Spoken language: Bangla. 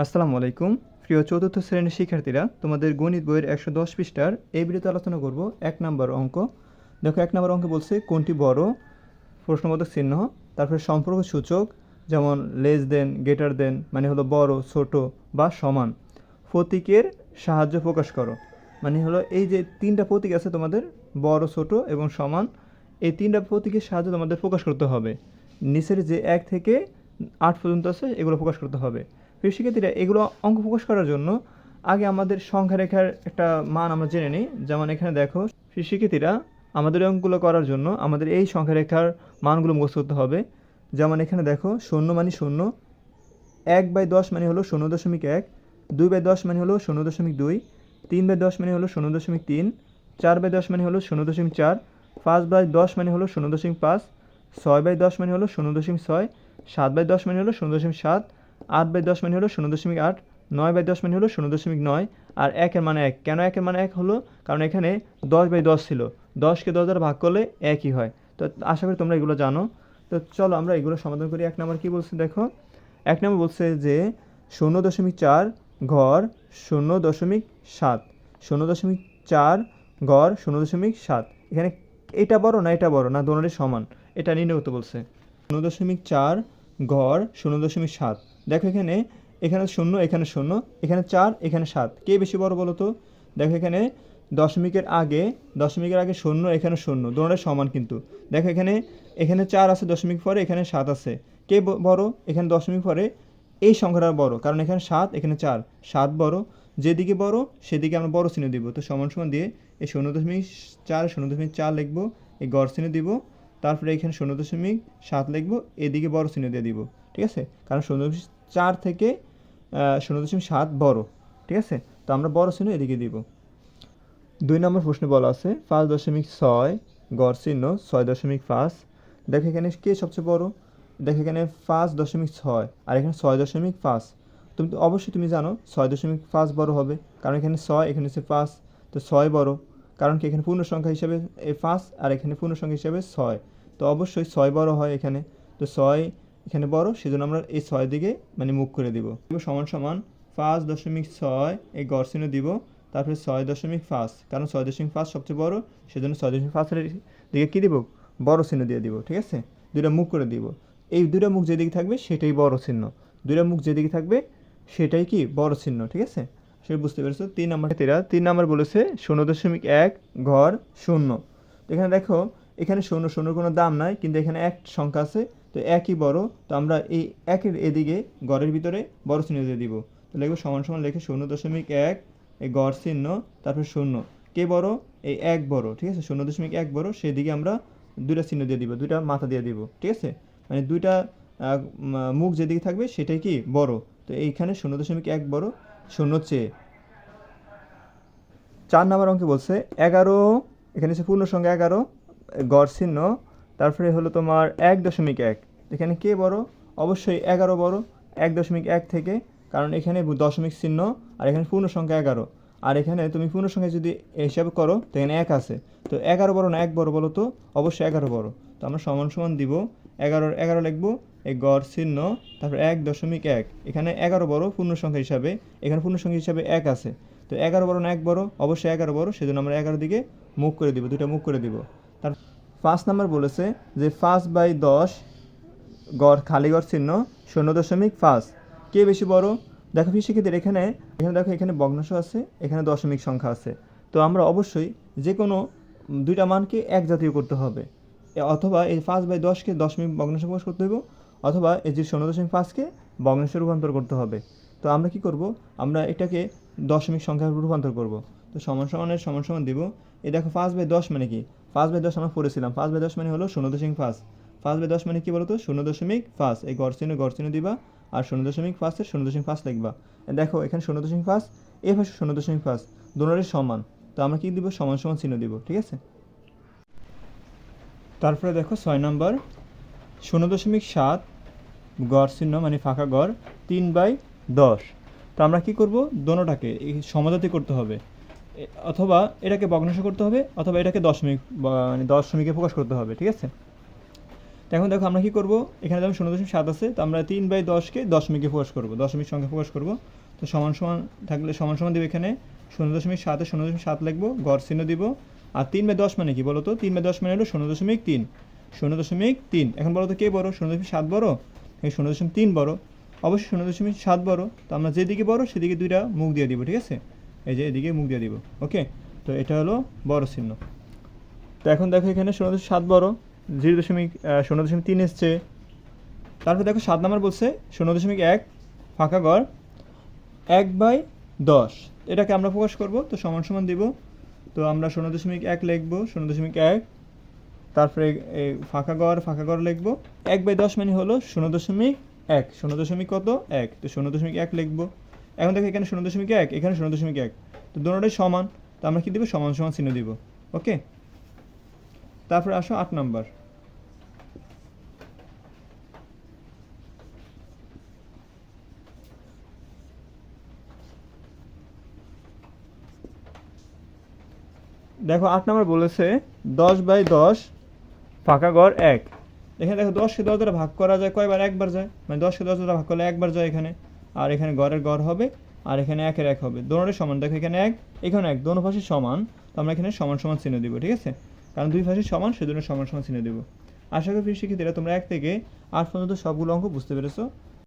আসসালামু আলাইকুম। প্রিয় চতুর্থ শ্রেণির শিক্ষার্থীরা, তোমাদের গণিত বইয়ের একশো দশ পৃষ্ঠার এই ভিডিওতে আলোচনা করব। এক নম্বর অঙ্ক। দেখো, এক নম্বর অঙ্ক বলছে, কোনটি বড়? প্রশ্নবোধক চিহ্ন। তারপরে সম্পর্ক সূচক, যেমন লেস দেন গেটার দেন মানে হলো বড়, ছোট বা সমান। প্রতীকের সাহায্য প্রকাশ করো। মানে হলো এই যে তিনটা প্রতীক আছে তোমাদের, বড়, ছোট এবং সমান, এই তিনটা প্রতীকের সাহায্যে তোমাদের প্রকাশ করতে হবে। নিচের যে এক থেকে আট পর্যন্ত আছে, এগুলো প্রকাশ করতে হবে। প্রিয় শিক্ষার্থীরা, এগুলো অঙ্ক প্রকাশ করার জন্য আগে আমাদের সংখ্যা রেখার একটা মান আমরা জেনে নিই। যেমন এখানে দেখো, প্রিয় শিক্ষার্থীরা, আমাদের অঙ্কগুলো করার জন্য আমাদের এই সংখ্যা রেখার মানগুলো মুখস্থ করতে হবে। যেমন এখানে দেখো, শূন্য মানে শূন্য, এক বাই দশ মানে হলো শূন্য দশমিক এক, দুই বাই দশ মানে হলো শূন্য দশমিক দুই, তিন বাই দশ মানে হলো শূন্য দশমিক তিন, চার বাই দশ মানে হলো শূন্য দশমিক চার, পাঁচ বাই দশ মানে হলো শূন্য দশমিক পাঁচ, ছয় বাই দশ মানে হলো শূন্য দশমিক ছয়, সাত বাই দশ মানে হলো শূন্য দশমিক সাত আট বাই দশ মানে হলো শূন্য দশমিক আট, নয় বাই দশ মানে হলো শূন্য দশমিক নয়, আর একের মানে এক। কেন একের মানে এক হলো? কারণ এখানে দশ বাই দশ ছিল। দশকে দশ দ্বারা ভাগ করলে একই হয়। তো আশা করি তোমরা এগুলো জানো। তো চলো আমরা এগুলো সমাধান করি। এক নম্বর কী বলছে দেখো? এক নম্বর বলছে যে শূন্য দশমিক চার ঘর শূন্য দশমিক সাত। শূন্য দশমিক চার গড় শূন্য দশমিক সাত। এখানে এটা বড় না এটা বড়? না দোনোটাই সমান। এটা করতে বলছে। শূন্য দশমিক চার গড় শূন্য দশমিক সাত। দেখো এখানে এখানে শূন্য এখানে শূন্য, এখানে চার, এখানে সাত। কে বেশি বড় বলো তো? দেখো এখানে, দশমিকের আগে দশমিকের আগে শূন্য, এখানে শূন্য দোনোটাই সমান কিন্তু। দেখো এখানে এখানে চার আছে দশমিক পরে, এখানে সাত আছে। কে বড়? এখানে দশমিক পরে, এই সংখ্যাটা বড়, কারণ এখানে সাত, এখানে চার। সাত বড়, যেদিকে বড়, সেদিকে আমরা বড় চিহ্ন দিব। তো সমান সমান দিয়ে এই শূন্য দশমিক চার, শূন্য দশমিক চার লিখব, এই গড় চিহ্ন দিব, তারপরে এখানে শূন্য দশমিক সাত লিখব, এদিকে বড় চিহ্ন দিয়ে দিব। ঠিক আছে? কারণ শূন্য দশমিক চার থেকে শূন্য দশমিক সাত বড়, ঠিক আছে? তো আমরা বড় চিহ্ন এদিকে দিব। দুই নম্বর প্রশ্নে বলা আছে, পাঁচ দশমিক ছয় গড় চিহ্ন, ছয় দশমিক পাঁচ। দেখো এখানে কে সবচেয়ে বড়? দেখো এখানে পাঁচ দশমিক ছয় আর এখানে ছয় দশমিক পাঁচ। তুমি তো অবশ্যই তুমি জানো, ছয় দশমিক পাঁচ বড় হবে। কারণ এখানে ছয়, এখানে হচ্ছে পাঁচ, তো ছয় বড়। কারণ কি এখানে পূর্ণ সংখ্যা হিসাবে এ পাঁচ আর এখানে পূর্ণ সংখ্যা হিসাবে ছয়। তো অবশ্যই ছয় বড় হয় এখানে। তো ছয় এখানে বড়, সেজন্য আমরা এই ছয় দিকে মানে মুখ করে দিব। সমান সমান পাঁচ দশমিক ছয় এই গড় চিহ্ন দিব, তারপরে ছয় দশমিক পাঁচ। কারণ ছয় দশমিক পাঁচ সবচেয়ে বড়, সেজন্য ছয় দশমিক পাঁচের দিকে কী দিব? বড় চিহ্ন দিয়ে দিব, ঠিক আছে? দুইটা মুখ করে দিব। এই দুইটা মুখ যেদিকে থাকবে, সেটাই বড় চিহ্ন। দুইটা মুখ যেদিকে থাকবে, সেটাই কি? বড় চিহ্ন, ঠিক আছে? সে বুঝতে পেরেছ? তিন নম্বর তেরা, তিন নম্বর বলেছে শূন্য দশমিক এক ঘর শূন্য। এখানে দেখো, এখানে শূন্য, শূন্যর কোনো দাম নাই, কিন্তু এখানে এক সংখ্যা আছে তো একই বড়, তো আমরা এই একের এদিকে গড়ের ভিতরে বড় চিহ্ন দিয়ে দিব। তো লিখব সমান সমান লিখে শূন্য দশমিক এক, এই গড় চিহ্ন, তারপর শূন্য। কে বড়? এই এক বড়, ঠিক আছে? শূন্য দশমিক এক বড়, সেদিকে আমরা দুইটা চিহ্ন দিয়ে দিব, দুইটা মাথা দিয়ে দিব, ঠিক আছে? মানে দুইটা মুখ যেদিকে থাকবে সেটাই কি? বড়। তো এইখানে শূন্য দশমিক এক বড়, শূন্য চেয়ে। চার নম্বর অঙ্কে বলছে, এগারো, এখানে হচ্ছে পূর্ণ সংখ্যা এগারো, গড় চিহ্ন তারপরে হলো তোমার এক দশমিক এক। এখানে কে বড়? অবশ্যই এগারো বড়। এক দশমিক এক থেকে, কারণ এখানে দশমিক চিহ্ন, আর এখানে পূর্ণ সংখ্যা এগারো। আর এখানে তুমি পূর্ণ সংখ্যা যদি হিসাব করো, তো এখানে এক আছে। তো এগারো বড় না এক বড় বলো তো? অবশ্যই এগারো বড়। তো আমরা সমান সমান দিব। এগারোর এগারো লিখব। এই গড় চিহ্ন, তারপর এক দশমিক এক। এখানে এগারো বড় পূর্ণ সংখ্যা হিসাবে, এখানে পূর্ণ সংখ্যা হিসাবে এক আছে। তো এগারো বড় না এক বড়? অবশ্যই এগারো বড়। সেজন্য আমরা এগারো দিকে মুখ করে দিব দুটো মুখ করে দিব। তার পাঁচ নাম্বার বলেছে যে পাঁচ বাই দশ গড় খালি গড় চিহ্ন শূন্য দশমিক পাঁচ। কে বেশি বড়? দেখো শিক্ষিতের এখানে এখানে দেখো এখানে ভগ্নাংশ আছে, এখানে দশমিক সংখ্যা আছে। তো আমরা অবশ্যই যে কোনো দুইটা মানকে এক জাতীয় করতে হবে। এ- অথবা এই পাঁচ বাই দশকে দশমিক ভগ্নাংশ প্রকাশ করতে হবে অথবা এই যে শূন্য দশমিক পাঁচকে ভগ্নাংশে রূপান্তর করতে হবে। তো আমরা কি করব? আমরা এটাকে দশমিক সংখ্যায় রূপান্তর করব। তো সমান সমানের সমান সমান দিব। এই দেখো পাঁচ বাই দশ মানে কি? পাঁচ বাই দশ আমরা পড়েছিলাম। পাঁচ বাই দশ মানে হলো শূন্য দশমিক পাঁচ। পাঁচ বাই দশ মানে কি বলতো? শূন্য দশমিক পাঁচ। এই গড় চিহ্ন গড় চিহ্ন দিবা আর শূন্য দশমিক পাঁচের শূন্য দশমিক পাঁচ লিখবা। দেখো, এখানে শূন্য দশমিক পাঁচ এ পাশে শূন্য দশমিক পাঁচ। দুটোরই সমান। তো আমরা কি দিব? সমান সমান চিহ্ন দিব। ঠিক আছে? তারপরে দেখো ছয় নম্বর। শূন্য দশমিক সাত গড় চিহ্ন মানে ফাঁকা গড়, তিন বাই দশ। তো আমরা কি করব? দোনোটাকে এই সমাধাতি করতে হবে। অথবা এটাকে ভগ্নাংশ করতে হবে, অথবা এটাকে দশমিক মানে দশমিকে প্রকাশ করতে হবে, ঠিক আছে? এখন দেখো আমরা কি করব? এখানে যেমন শূন্য দশমিক সাত আছে, তো আমরা তিন বাই দশকে দশমিকে প্রকাশ করব, দশমিক সংখ্যা প্রকাশ করব। তো সমান সমান থাকলে সমান সমান দেবো এখানে, শূন্য দশমিক সাতে শূন্য দশমিক সাত লিখব, গড় চিহ্ন দিব। আর তিন বাই দশ মানে কি বলো তো তিন বাই দশ মানে হলো শূন্য দশমিক তিন, শূন্য দশমিক তিন। এখন বলো তো কে বড়? শূন্য দশমিক সাত বড়? শূন্য দশমিক তিন বড়। অবশ্যই শূন্য দশমিক সাত বড়। তো আমরা যেদিকে বড়, সেদিকে দুইটা মুখ দিয়ে দিব, ঠিক আছে? এই যে এদিকে মুখ দিয়ে দিব, ওকে? তো এটা হলো বড় চিহ্ন। তো এখন দেখো এখানে শূন্য দশমিক সাত বড়, জিরো দশমিক শূন্য দশমিক তিন এসছে। তারপর দেখো সাত নাম্বার বলছে, শূন্য দশমিক এক, ফাঁকা গড়, এক বাই দশ। এটাকে আমরা প্রকাশ করব, তো সমান সমান দিব। তো আমরা শূন্য দশমিক এক লিখব, শূন্য দশমিক এক, তারপরে এই ফাঁকা গড় ফাঁকা গড় লিখব। এক বাই দশ মানে হলো শূন্য দশমিক এক, শূন্য দশমিক কত? এক। তো শূন্য দশমিক এক লিখব। এখন দেখো এখানে শূন্য দশমিক এক, এখানে শূন্য দশমিক এক। তো দুটোটাই সমান, তো আমরা কি দিব? সমান সমান চিহ্ন দিব। ওকে? তারপরে আসো আট নাম্বার। দেখো আট নাম্বার বলেছে, দশ বাই দশ ফাঁকা গড় এক। এখানে দেখো দশকে দশ দ্বারা ভাগ করা যায়, কয়বার? একবার যায়। মানে দশকে দশ দ্বারা ভাগ করলে একবার যায় এখানে। আর এখানে গড়ের গড় হবে, আর এখানে একের এক হবে। দোনোটাই সমান। দেখো এখানে এক এখানে এক। দোনো পাশে সমান, তো আমরা এখানে সমান সমান চিহ্ন দিব, ঠিক আছে? কারণ দুই পাশে সমান, সেজন্য সমান সমান চিহ্ন দেবো। আশা করি শিক্ষার্থীরা, তোমরা এক থেকে আট পর্যন্ত সবগুলো অঙ্ক বুঝতে পেরেছ।